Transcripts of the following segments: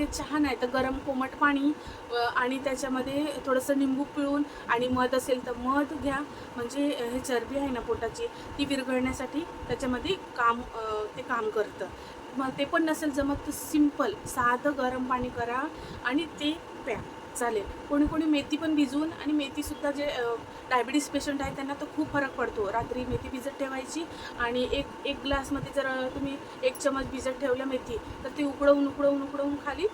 लगेच चहा नाही तर गरम कोमट पाणी आणि त्याच्यामध्ये थोडंसं निंबू पिळून आणि मध असेल तर मध घ्या. म्हणजे हे चरबी आहे ना पोटाची ती विरघळण्यासाठी त्याच्यामध्ये काम ते काम करतं. मग ते पण नसेल जमत तर सिंपल साधं गरम पाणी करा आणि ते प्या. चालेल. कोणी कोणी मेथी पण भिजवून आणि मेथीसुद्धा जे डायबिटीस पेशंट आहे त्यांना तर खूप फरक पडतो. रात्री मेथी भिजत ठेवायची आणि एक एक ग्लासमध्ये जर तुम्ही एक चमच भिजत ठेवलं मेथी तर ती उकडवून उकडवून उकडवून खाली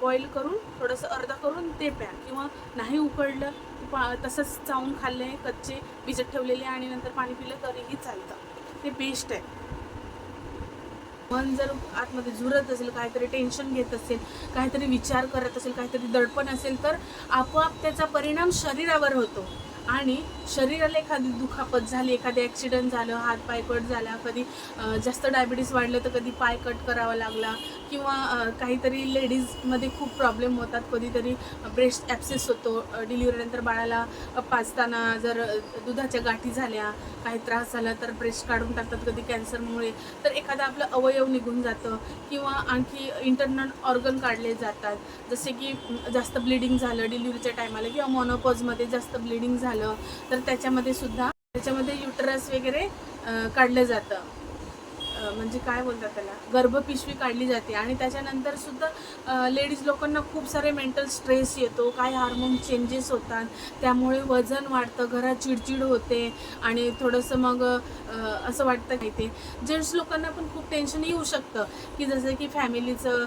बॉईल करून थोडंसं अर्धा करून ते प्या. किंवा नाही उकळलं पा तसंच चावून खाल्ले कच्चे भिजत ठेवलेले आणि नंतर पाणी पिलं तरीही चालतं. ते बेस्ट आहे. मन जर आतमध्ये झुरत असेल काहीतरी टेन्शन घेत असेल काहीतरी विचार करत असेल काहीतरी दडपण असेल तर आपोआप त्याचा परिणाम शरीरावर होतो. आणि शरीराला एखादी दुखापत झाली एखादी ॲक्सिडेंट झालं हात पाय कट झाला कधी जास्त डायबिटीस वाढलं तर कधी पाय कट करावा लागला किंवा काहीतरी लेडीजमध्ये खूप प्रॉब्लेम होतात. कधीतरी ब्रेस्ट ॲप्सेस होतो. डिलिव्हरीनंतर बाळाला पाचताना पाजताना जर दुधाच्या गाठी झाल्या काही त्रास झाला तर ब्रेस्ट काढून टाकतात. कधी कॅन्सरमुळे तर एखादा आपलं अवयव निघून जातं किंवा आणखी इंटरनल ऑर्गन काढले जातात. जसे की जास्त ब्लिडिंग झालं डिलिव्हरीच्या टायमाला किंवा मोनोपॉजमध्ये जास्त ब्लिडिंग झालं तर त्याच्यामध्ये सुद्धा त्याच्यामध्ये युटरस वगैरे काढलं जातं. म्हणजे काय बोलतात त्याला? गर्भपिशवी काढली जाते आणि त्याच्यानंतर सुद्धा लेडीज लोकांना खूप सारे मेंटल स्ट्रेस येतो काय हार्मोन चेंजेस होतात त्यामुळे वजन वाढतं घरात चिडचिड होते आणि थोडंसं मग असं वाटतं काही ते. जेंट्स लोकांना पण खूप टेन्शन येऊ शकतं की जसं की फॅमिलीचं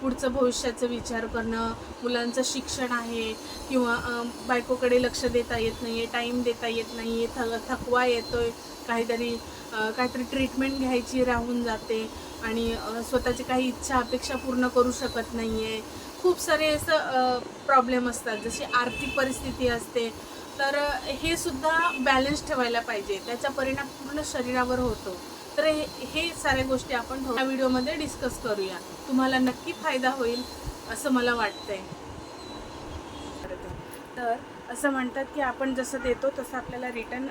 पुढचं भविष्याचं विचार करणं मुलांचं शिक्षण आहे किंवा बायकोकडे लक्ष देता येत नाही आहे टाईम देता येत नाही आहे थ थकवा आहे काहीतरी काहीतरी ट्रीटमेंट घ्यायची राहून जाते आणि स्वतःची काही इच्छा अपेक्षा पूर्ण करू शकत नाही आहे खूप सारे असं प्रॉब्लेम असतात. जशी आर्थिक परिस्थिती असते तर हे सुद्धा बॅलन्स ठेवायला पाहिजे. त्याचा परिणाम पूर्ण शरीरावर होतो. तर हे हे साऱ्या गोष्टी आपण या व्हिडिओमध्ये डिस्कस करूया. तुम्हाला नक्की फायदा होईल असं मला वाटतंय. तर असं म्हणतात की आपण जसं देतो तसं आपल्याला रिटर्न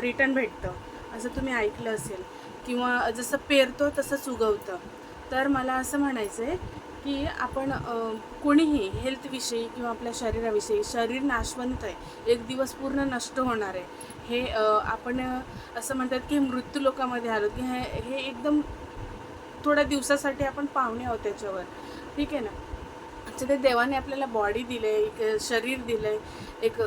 रिटर्न भेटतं. असं तुम्ही ऐकलं असेल. किंवा जसं पेरतो तसंच उगवतं. तर मला असं म्हणायचं आहे की आपण कोणीही हेल्थविषयी किंवा आपल्या शरीराविषयी शरीर नाशवंत आहे एक दिवस पूर्ण नष्ट होणार आहे. हे आपण असं म्हणतात की मृत्यू लोकामध्ये आलो की हे हे एकदम थोड्या दिवसासाठी आपण पाहुणे आहोत त्याच्यावर. ठीक आहे ना? अच्छा ते देवाने आपल्याला बॉडी दिलं आहे एक शरीर दिलं आहे एक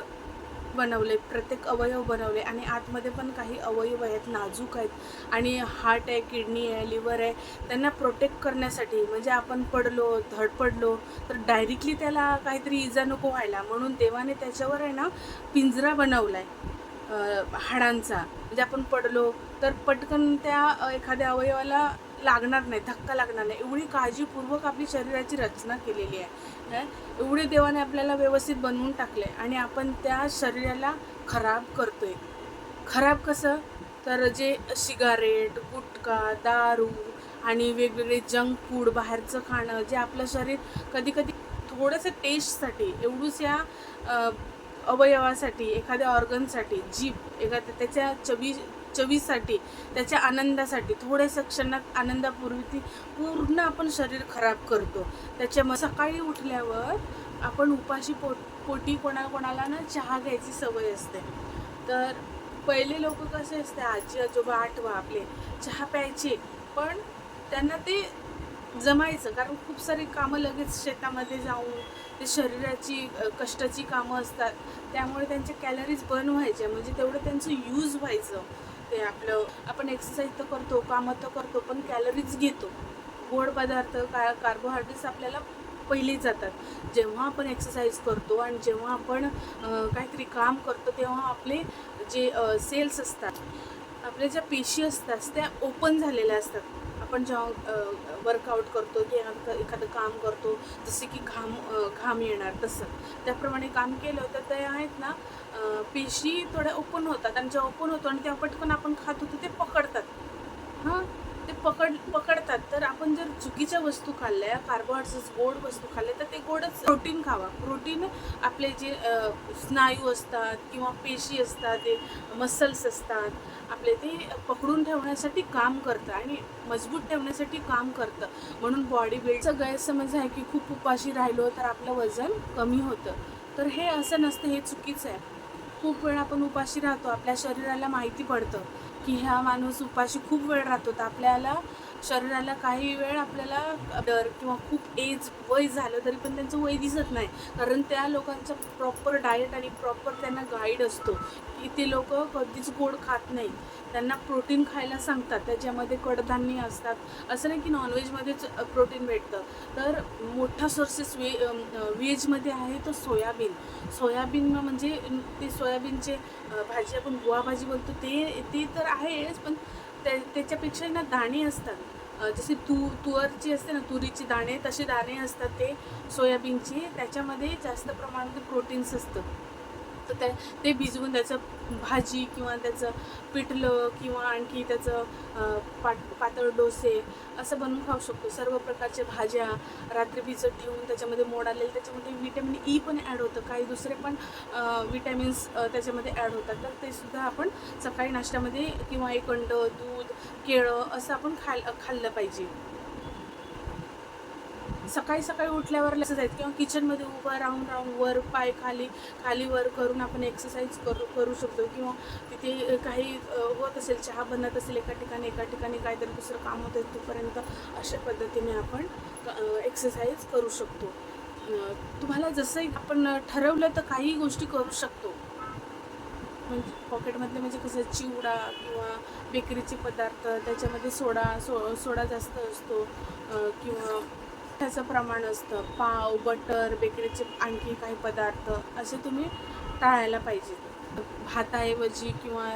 बनवले प्रत्येक अवयव बनवले आणि आतमध्ये पण काही अवयव आहेत नाजूक आहेत आणि हार्ट आहे किडनी आहे लिव्हर आहे त्यांना प्रोटेक्ट करण्यासाठी म्हणजे आपण पडलो धडपडलो तर डायरेक्टली त्याला काहीतरी इजा नको व्हायला. म्हणून देवाने त्याच्यावर आहे ना पिंजरा बनवला आहे हाडांचा. म्हणजे आपण पडलो तर पटकन त्या एखाद्या अवयवाला लागणार नाही धक्का लागणार नाही. एवढी काळजीपूर्वक आपली शरीराची रचना केलेली आहे. एवढे देवाने आपल्याला व्यवस्थित बनवून टाकलं आहे आणि आपण त्या शरीराला खराब करतो आहे खराब कसं? तर जे सिगारेट गुटखा दारू आणि वेगवेगळे जंक फूड बाहेरचं खाणं जे आपलं शरीर कधी कधी थोडंसं टेस्टसाठी एवढूच या अवयवासाठी एखाद्या ऑर्गनसाठी जीभ एखाद्या त्याच्या चवी चवीसाठी त्याच्या आनंदासाठी थोड्याशा क्षणात आनंदापूर्वी ती पूर्ण आपण शरीर खराब करतो. त्याच्यामुळे सकाळी उठल्यावर आपण उपाशी पोट पोटी कोणा कोणाला ना चहा घ्यायची सवय असते. तर पहिले लोक कसे असते आजी आजोबा आठवा आपले चहा प्यायचे पण त्यांना ते जमायचं. कारण खूप सारी कामं लगेच शेतामध्ये जाऊन ते शरीराची कष्टाची कामं असतात. त्यामुळे त्यांच्या कॅलरीज बर्न व्हायच्या म्हणजे तेवढं त्यांचं यूज व्हायचं. ते आपलं आपण एक्सरसाइज तर करतो कामं तर करतो पण कॅलरीज घेतो. गोड पदार्थ का कार्बोहायड्रेट्स आपल्याला पहिले जातात. जेव्हा आपण एक्सरसाइज करतो आणि जेव्हा आपण काहीतरी काम करतो तेव्हा आपले जे सेल्स असतात आपल्या ज्या पेशी असतात त्या ओपन झालेल्या असतात. आपण जेव्हा वर्कआउट करतो किंवा एखादं काम करतो जसे की घाम घाम येणार तसं. त्याप्रमाणे काम केलं तर ते आहेत ना पेशी थोड्या ओपन होतात. आणि जेव्हा ओपन होतो आणि तेव्हा पटकन आपण खात होतो ते पकडतात. हां. पकड पकडतात तर आपण जर चुकीच्या वस्तू खाल्ल्या कार्बोहायड्रेट्स गोड वस्तू खाल्ल्या तर ते गोडच प्रोटीन खावा. प्रोटीन आपले जे स्नायू असतात किंवा पेशी असतात ते मसल्स असतात आपले ते पकडून ठेवण्यासाठी काम करतं आणि मजबूत ठेवण्यासाठी काम करतं. म्हणून बॉडी बिल्डचं गैरसमज आहे की खूप उपाशी राहिलो तर आपलं वजन कमी होतं. तर हे असं नसतं हे चुकीचं आहे. खूप वेळ आपण उपाशी राहतो आपल्या शरीराला माहिती पडतं. की हा माणूस उपाशी खूप वेळ राहतो. तर आपल्याला शरीराला काही वेळ आपल्याला डर किंवा खूप एज वय झालं तरी पण त्यांचं वय दिसत नाही. कारण त्या लोकांचं प्रॉपर डाएट आणि प्रॉपर त्यांना गाईड असतो. की ते लोक कधीच गोड खात नाही. त्यांना प्रोटीन खायला सांगतात. त्याच्यामध्ये कडधान्य असतात. असं नाही की नॉनव्हेजमध्येच प्रोटीन भेटतं. तर मोठा सोर्सेस वे व्हेजमध्ये आहे तो सोयाबीन. सोयाबीन म्हणजे ते सोयाबीनचे भाजी आपण गुवा भाजी बोलतो ते ते तर आहेच पण त्या त्याच्यापेक्षा ना दाणे असतात. जसे तू तुअरची असते ना तुरीची दाणे तसे दाणे असतात ते सोयाबीनचे. त्याच्यामध्ये जास्त प्रमाणात प्रोटीन्स असतं. त्या ते भिजवून त्याचं भाजी किंवा त्याचं पिठलं किंवा आणखी त्याचं पाट पातळ डोसे असं बनवून खाऊ शकतो. सर्व प्रकारच्या भाज्या रात्री भिजत ठेवून त्याच्यामध्ये मोड आलेले त्याच्यामध्ये विटॅमिन ई e पण ॲड होतं. काही दुसरे पण विटॅमिन्स त्याच्यामध्ये ॲड होतात. तर ते सुद्धा आपण सकाळी नाश्त्यामध्ये किंवा एक अंड दूध केळं असं आपण खाल खाल्लं पाहिजे. सकाळी सकाळी उठल्यावर लक्ष आहेत. किंवा किचनमध्ये उभं राहून राहून वर पाय खाली खाली वर करून आपण एक्सरसाइज करू करू शकतो. किंवा तिथे काही होत असेल चहा बनत असेल एका ठिकाणी एका ठिकाणी काहीतरी दुसरं काम होतं तोपर्यंत अशा पद्धतीने आपण एक्सरसाइज करू शकतो. तुम्हाला जसं आपण ठरवलं तर काही गोष्टी करू शकतो. म्हणजे पॉकेटमधले म्हणजे कसं चिवडा किंवा बेकरीचे पदार्थ त्याच्यामध्ये सोडा सो सोडा जास्त असतो. किंवा त्याचं प्रमाण असतं. पाव बटर बेकरीचे आणखी काही पदार्थ असे तुम्ही टाळायला पाहिजे भाताऐवजी किंवा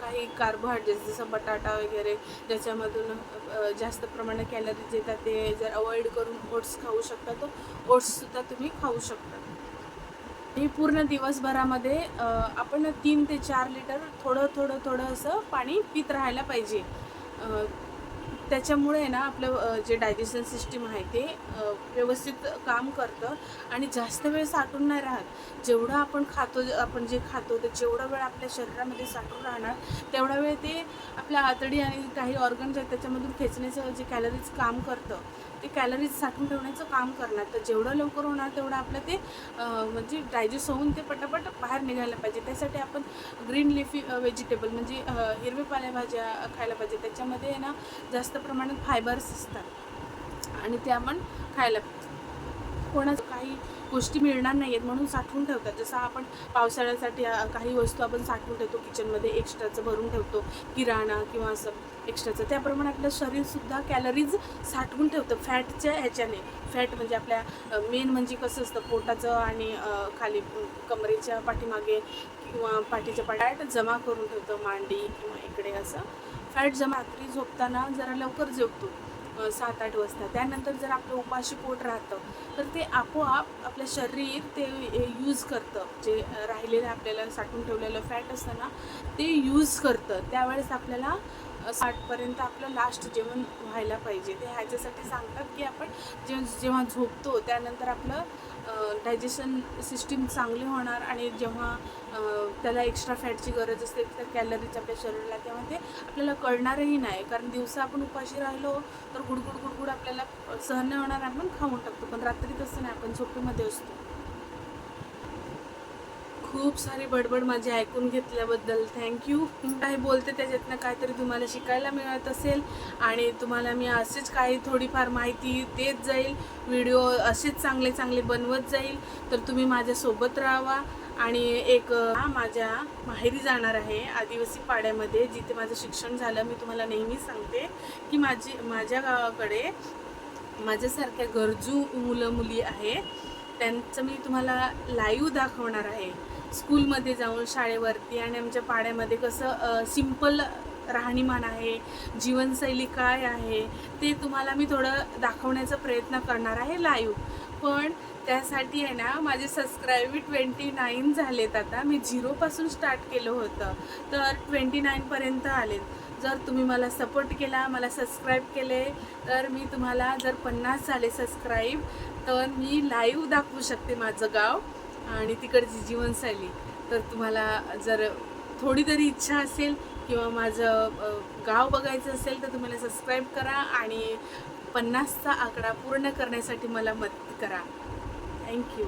काही कार्बोहायड्रेट्स जसं बटाटा वगैरे ज्याच्यामधून जास्त प्रमाणात कॅलरीज येतात ते जर अवॉइड करून ओट्स खाऊ शकता तर ओट्ससुद्धा तुम्ही खाऊ शकता. हे पूर्ण दिवसभरामध्ये आपण तीन ते चार लिटर थोडं थोडं थोडं असं पाणी पित राहायला पाहिजे. त्याच्यामुळे ना आपलं जे डायजेशन सिस्टीम आहे ते व्यवस्थित काम करतं आणि जास्त वेळ साठून नाही राहत. जेवढं आपण खातो आपण जे खातो ते जेवढा वेळ आपल्या शरीरामध्ये साठून राहणार तेवढा वेळ ते आपल्या आतडी आणि काही ऑर्गन्स आहेत त्याच्यामधून खेचण्याचं जे कॅलरीज काम करतं ते कॅलरीज साठवून ठेवण्याचं काम करणार. तर जेवढं लवकर होणार तेवढं आपलं ते म्हणजे डायजेस्ट होऊन ते पटापट बाहेर निघायला पाहिजे. त्यासाठी आपण ग्रीन लिफी व्हेजिटेबल म्हणजे हिरवे पालेभाज्या खायला पाहिजे. त्याच्यामध्ये आहे ना जास्त प्रमाणात फायबर्स असतात. आणि ते आपण खायला पाहिजे कोणाच काही गोष्टी मिळणार नाही आहेत म्हणून साठवून ठेवतात. जसं आपण पावसाळ्यासाठी काही वस्तू आपण साठवून ठेवतो किचनमध्ये एक्स्ट्राचं भरून ठेवतो किराणा किंवा असं एक्स्ट्राचं. त्याप्रमाणे आपलं शरीरसुद्धा कॅलरीज साठवून ठेवतं फॅटच्या ह्याच्याने. फॅट म्हणजे आपल्या मेन म्हणजे कसं असतं पोटाचं आणि खाली कमरेच्या पाठीमागे किंवा पाठीच्या पाठ्यात जमा करून ठेवतं मांडी किंवा इकडे असं. फॅट जमा रात्री झोपताना जरा लवकर झोपतो सात आठ वाजता. त्यानंतर जर आपलं उपाशी पोट राहतं तर ते आपोआप आपलं शरीर ते यूज करतं. जे राहिलेलं आपल्याला साठवून ठेवलेलं फॅट असतं ना ते यूज करतं. त्यावेळेस आपल्याला साठपर्यंत आपलं लास्ट जेवण व्हायला पाहिजे. ते ह्याच्यासाठी सांगतात की आपण जे जेव्हा झोपतो त्यानंतर आपलं डायजेशन सिस्टीम चांगली होणार आणि जेव्हा त्याला एक्स्ट्रा फॅटची गरज असते तर कॅलरीज आपल्या शरीराला तेव्हा ते आपल्याला कळणारही नाही. कारण दिवसा आपण उपाशी राहिलो तर गुडगुड गुडगुड आपल्याला सहन नाही होणार आपण खाऊन टाकतो. पण रात्री तसं नाही आपण झोपेमध्ये असतो. खूप सारी बडबड माझी ऐकून घेतल्याबद्दल थँक्यू काही बोलते त्याच्यातनं काहीतरी तुम्हाला शिकायला मिळत असेल आणि तुम्हाला मी असेच काही थोडीफार माहिती देत जाईल. व्हिडिओ असेच चांगले चांगले बनवत जाईल. तर तुम्ही माझ्यासोबत राहावा. आणि एक माझ्या माहेरी जाणार आहे आदिवासी पाड्यामध्ये जिथे माझं शिक्षण झालं. मी तुम्हाला नेहमी सांगते की माझी माझ्या गावाकडे माझ्यासारख्या गरजू मुलं मुली आहे. त्यांचं मी तुम्हाला लाईव्ह दाखवणार आहे. स्कूलमध्ये जाऊन शाळेवरती आणि आमच्या पाड्यामध्ये कसं सिंपल राहणीमान आहे जीवनशैली काय आहे ते तुम्हाला मी थोडं दाखवण्याचा प्रयत्न करणार आहे लाईव्ह पण त्यासाठी आहे ना माझे सबस्क्राईब ट्वेंटी नाईन झालेत आता. मी झिरोपासून स्टार्ट केलं होतं. तर ट्वेंटी नाईनपर्यंत आलेत. जर तुम्ही मला सपोर्ट केला मला सबस्क्राईब केले तर मी तुम्हाला जर पन्नास झाले सबस्क्राईब तर मी लाईव्ह दाखवू शकते माझं गाव. आणि तिकडची जीवनशैली. तर तुम्हाला जर थोडी तरी इच्छा असेल किंवा माझं गाव बघायचं असेल तर तुम्हाला सबस्क्राईब करा आणि पन्नासचा आकडा पूर्ण करण्यासाठी मला मदत करा. थँक्यू